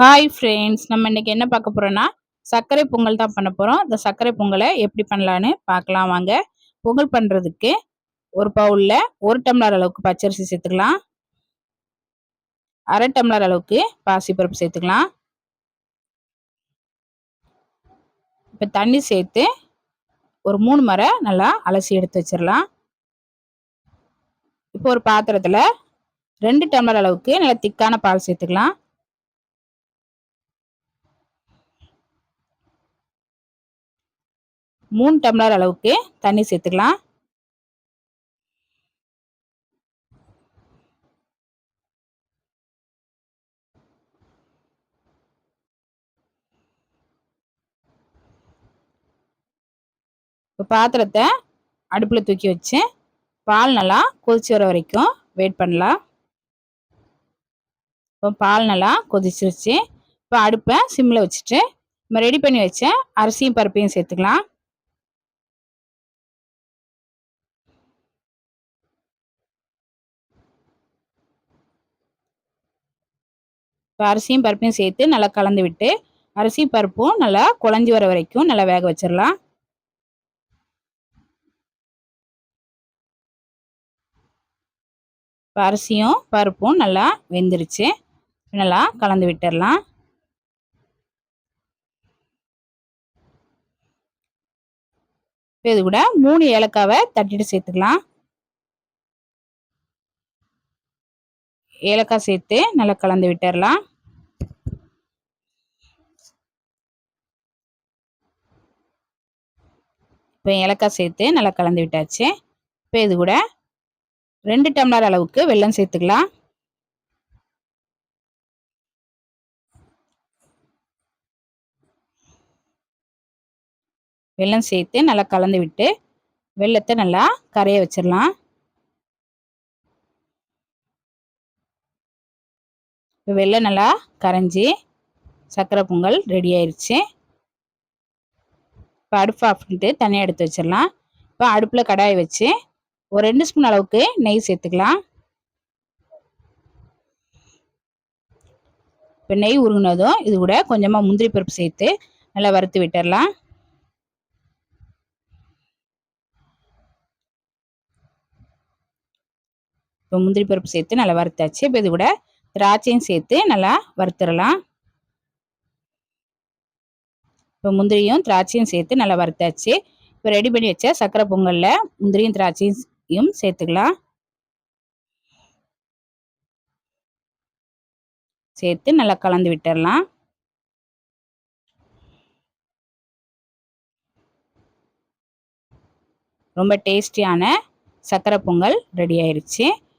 Hi friends நம்ம இன்றைக்கி என்ன பார்க்க போகிறோன்னா சர்க்கரை பொங்கல் தான் பண்ண போகிறோம் இந்த சர்க்கரை பொங்கலை எப்படி பண்ணலான்னு பார்க்கலாம் வாங்க. பொங்கல் பண்ணுறதுக்கு ஒரு பவுலில் ஒரு டம்ளர் அளவுக்கு பச்சரிசி சேர்த்துக்கலாம். அரை டம்ளர் அளவுக்கு பாசிப்பருப்பு சேர்த்துக்கலாம். இப்போ தண்ணி சேர்த்து ஒரு மூணு மரை நல்லா அலசி எடுத்து வச்சிடலாம். இப்போ ஒரு பாத்திரத்தில் ரெண்டு டம்ளர் அளவுக்கு நல்லா திக்கான பால் சேர்த்துக்கலாம். மூணு டம்ளர் அளவுக்கு தண்ணி சேர்த்துக்கலாம். இப்போ பாத்திரத்தை அடுப்பில் தூக்கி வச்சு பால் நல்லா கொதிச்சு வர வரைக்கும் வெயிட் பண்ணலாம். இப்போ பால் நல்லா கொதிச்சிருச்சு. இப்போ அடுப்பை சிம்மில் வச்சுட்டு நம்ம ரெடி பண்ணி வச்ச அரிசியும் பருப்பையும் சேர்த்துக்கலாம். இப்போ அரிசியும் பருப்பையும் சேர்த்து நல்லா கலந்து விட்டு அரிசி பருப்பும் நல்லா குழஞ்சி வர வரைக்கும் நல்லா வேக வச்சிடலாம் இப்போ அரிசியும் பருப்பும் நல்லா வெந்துருச்சு. நல்லா கலந்து விட்டுடலாம் இது கூட மூணு ஏலக்காவை தட்டிட்டு சேர்த்துக்கலாம். ஏலக்காய் சேர்த்து நல்லா கலந்து விட்டுடலாம் இப்போ ஏலக்காய் சேர்த்து நல்லா கலந்து விட்டாச்சு. இப்போ இது கூட ரெண்டு டம்ளர் அளவுக்கு வெல்லம் சேர்த்துக்கலாம். வெல்லம் சேர்த்து நல்லா கலந்து விட்டு வெள்ளத்தை நல்லா கரைய வச்சிடலாம். இப்போ வெள்ளை நல்லா கரைஞ்சி சர்க்கரை பொங்கல் ரெடி ஆயிடுச்சு இப்போ அடுப்பு ஆஃப் பண்ணிட்டு தனியாக எடுத்து வச்சிடலாம். இப்போ அடுப்பில் கடாயை வச்சு ஒரு ரெண்டு ஸ்பூன் அளவுக்கு நெய் சேர்த்துக்கலாம். இப்போ நெய் உருகுனதும் இது கூட கொஞ்சமாக முந்திரி பருப்பு சேர்த்து நல்லா வறுத்து விட்டுடலாம். இப்போ முந்திரி பருப்பு சேர்த்து நல்லா வறுத்தாச்சு. இப்போ இது கூட திராட்சையும் சேர்த்து நல்லா வறுத்துடலாம். இப்போ முந்திரியும் திராட்சையும் சேர்த்து நல்லா வறுத்தாச்சு. இப்போ ரெடி பண்ணி வச்ச சக்கரை பொங்கலில் முந்திரியும் திராட்சையும் சேர்த்துக்கலாம். சேர்த்து நல்லா கலந்து விட்டுடலாம். ரொம்ப டேஸ்டியான சக்கரை பொங்கல் ரெடி ஆயிடுச்சு